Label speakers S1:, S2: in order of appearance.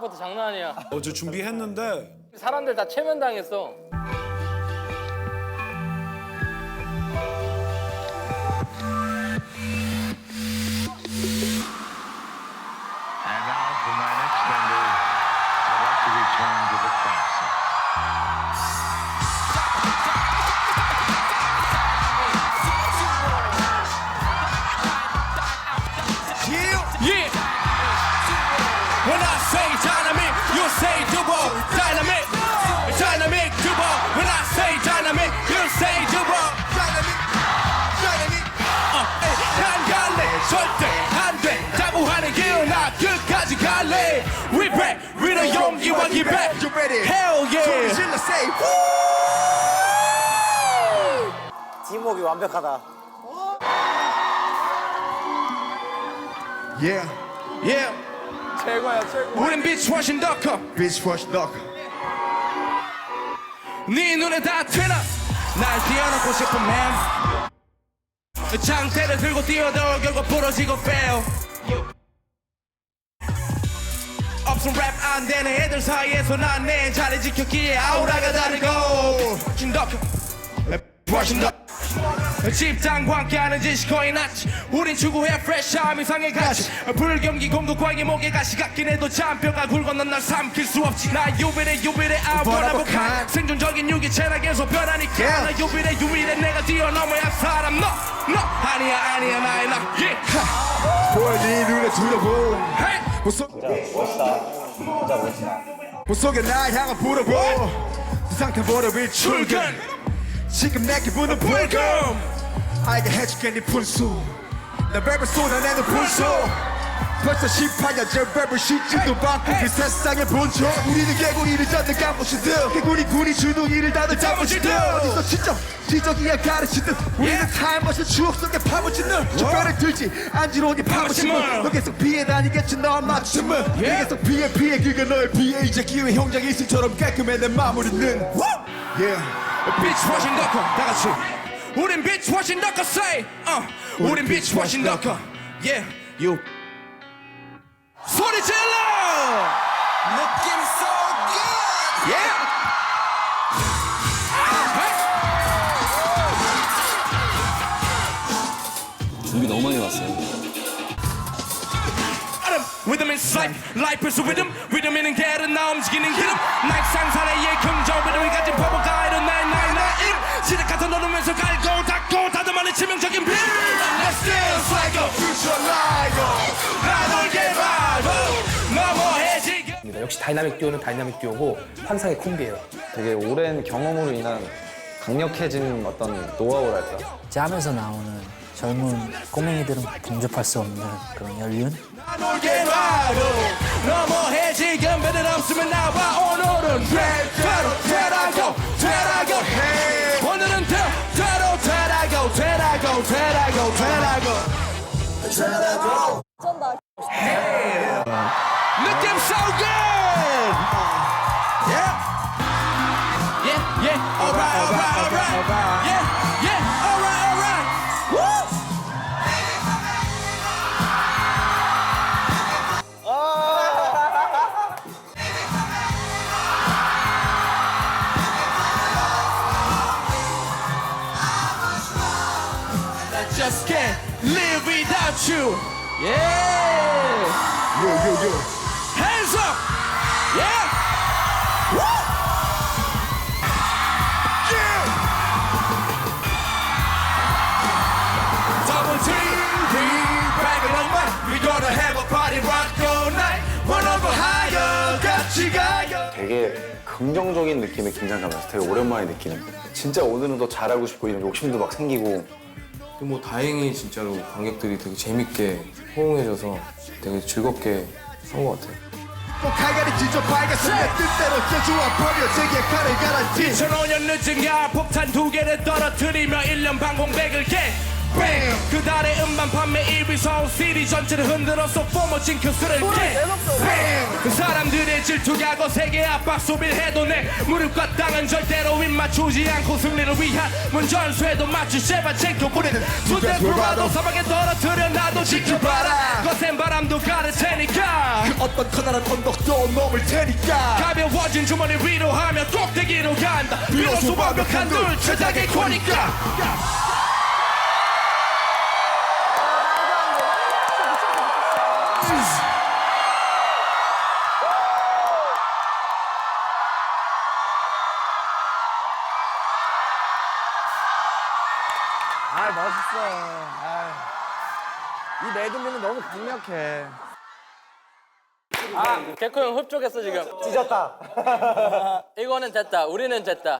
S1: 압박부터 장난 아니야.
S2: 어제 준비했는데
S1: 사람들 다 체면 당했어.
S3: A 용기와 기백.
S4: You ready?
S3: Hell yeah.
S4: 질러 say
S5: 팀워크 완벽하다.
S4: Yeah
S3: Yeah. 최고야 최고. 우린 비치 훨씬 더 커.
S4: Bitch wash dog
S3: 네 눈에 다 튀나 날 뛰어넘고 싶은 man 장대를 들고 뛰어도 결국 부러지고 fail 없음 랩 안 되는 애들 사이에서 난내 자리 지켰기에 아우라가 다르고. 훨씬 더 커. 훨씬 더 집단과 함께하는 짓이 거의 낫지. 우린 추구해 프레시함 이상의 가치. 불경기 공격광의 목에 가시 같긴 해도 잔뼈가 굵어 넌날 삼킬 수 없지. 나 I wanna be kind 생존적인 유기 체락에서 변하니까
S4: Yeah.
S3: 나 유일해 유일해 내가 뛰어넘어야 할 사람. 너너 아니야 아니야 나의 나. Yeah.
S4: 보여 네 눈에. 보속
S5: 멋있다. 진짜 멋있다.
S4: 보속에 날 향한 불어보. 세상타 버려비 출근.
S3: 출근!
S4: 지금 내 기분은 불금. 알게 해줄게 네 분수 나 랩을 쏟아내는 분수 벌써 18년째 랩을 시지도 받고 그 세상의 본초 우리는 개구리를 잡는 깜보시들 개구리 군이 주둥이를 닫는 잡보시들 어디서 지적 지적이야 가르치듯 우리는. 타임머신 추억 속에 파묻히는 촛별을 들지 안지러운게 파묻히면
S3: 파묻히면.
S4: 너 계속 피해 다니겠지 너 맞춤은 내
S3: Yeah.
S4: 계속 피해 피해 그가 너의 피해 이제 기회 형장 일승처럼 깔끔해 내 마무리는 Yeah
S3: 비치 훨씬 더 커, 다 같이. 우린 비치 훨씬 더 커, say. 어, 우린 비치 훨씬 더 커. Yeah, you. 소리 질러! 느낌 so good! Yeah!
S6: 준비 너무 많이 왔어요.
S3: Rhythm, rhythm is life, life is a rhythm. rhythm이는 게으른 나 움직이는 기름. 날 상상의 긍정 리듬이 가진 퍼블 가 이런 나의 나의 나임. 시대 같은 노르면서 갈고 닦고 다듬어낸 치명적인 빔. Let's
S7: 다이나믹 듀오는 다이나믹 듀오고 환상의 콤비예요.
S6: 되게 오랜 경험으로 인한 강력해진 어떤 노하우랄까.
S8: 짬에서 나오는 젊은 꼬맹이들은 범접할 수 없는 그런 연륜?
S3: 느낌 so good Yeah. alright, alright, alright. Yeah, yeah. All right, all right. Woo! Oh. I just can't live without you. Yeah.
S4: Yo, yo, yo.
S6: 되게 긍정적인 느낌의 긴장감이었어. 되게 오랜만에 느끼는. 진짜 오늘은 더 잘하고 싶고 이런 욕심도 막 생기고.
S9: 뭐 다행히 진짜로 관객들이 되게 재밌게 호응해줘서 되게 즐겁게 한 것 같아요.
S4: 꼭 갈갈이 찢어 내 뜻대로 쪄주어 버려 제게 칼을 갈았지
S3: 2005년 늦은 가을 폭탄 두 개를 떨어뜨리며 1년 방공백을 깨 bam 그 달의 음반 판매 1위 서울 시리 전체를 흔들어서 포머 징크스를 bam 그 사람들의 질투가 거세게 압박 소비를 해도 내 무릎과 땅은 절대로 입맞추지 않고 승리를 위한 문전수에도 맞출 제발 챙겨보내는 수대 불화도 사막에 떨어뜨려 나도 지켜봐라. 거센 바람도 가를 테니까.
S4: 그 어떤 커다란 언덕도 넘을 테니까.
S3: 가벼워진 주머니 위로 하면 꼭대기로 간다. 비로소 완벽한 둘 최악의 거니까
S4: 이 메들리는 너무 강력해
S1: 개코 형 흡족했어 지금.
S5: 찢었다.
S1: 이거는 됐다. 우리는 됐다.